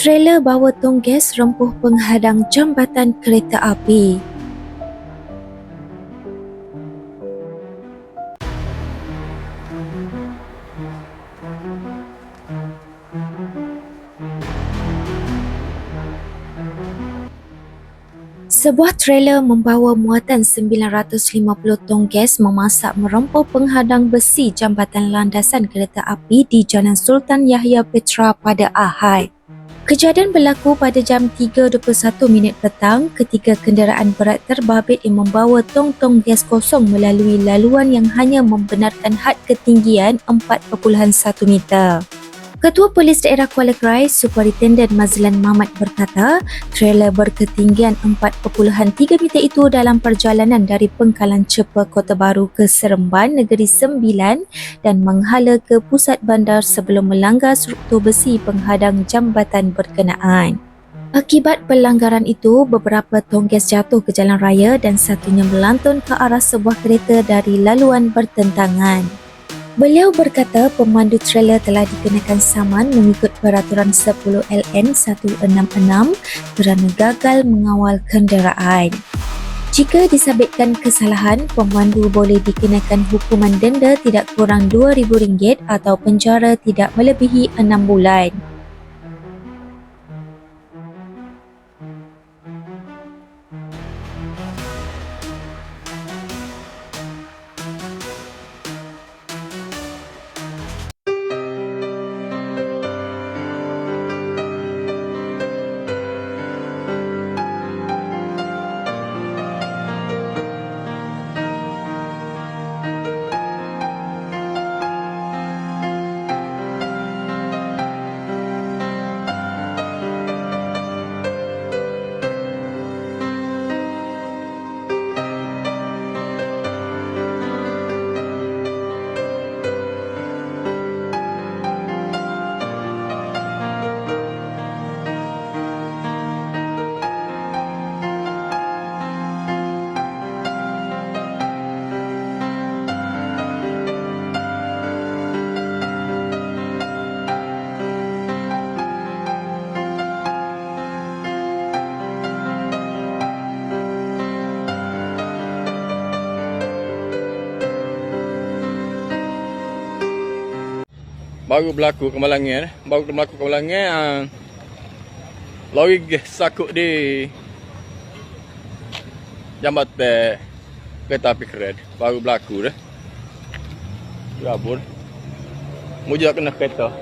Trailer bawa tong gas rempuh penghadang jambatan kereta api. Sebuah trailer membawa muatan 950 tong gas memasak merempuh penghadang besi jambatan landasan kereta api di Jalan Sultan Yahya Petra pada Ahad. Kejadian berlaku pada jam 3.21 minit petang ketika kenderaan berat terbabit yang membawa tong-tong gas kosong melalui laluan yang hanya membenarkan had ketinggian 4.1 meter. Ketua Polis Daerah Kuala Krai, Superintendent Mazlan Mamat berkata, trailer berketinggian 4.3 meter itu dalam perjalanan dari Pengkalan Cepa Kota Baru ke Seremban, Negeri Sembilan dan menghala ke pusat bandar sebelum melanggar struktur besi penghadang jambatan berkenaan. Akibat pelanggaran itu, beberapa tong gas jatuh ke jalan raya dan satunya melantun ke arah sebuah kereta dari laluan bertentangan. Beliau berkata pemandu trailer telah dikenakan saman mengikut peraturan 10 LN 166 kerana gagal mengawal kenderaan. Jika disabitkan kesalahan, pemandu boleh dikenakan hukuman denda tidak kurang RM2,000 atau penjara tidak melebihi 6 bulan. Baru berlaku kemalangan eh. baru berlaku kemalangan uh, lori sakut di jambatan kereta api keren. Baru berlaku dah rabun. Mujur kena kereta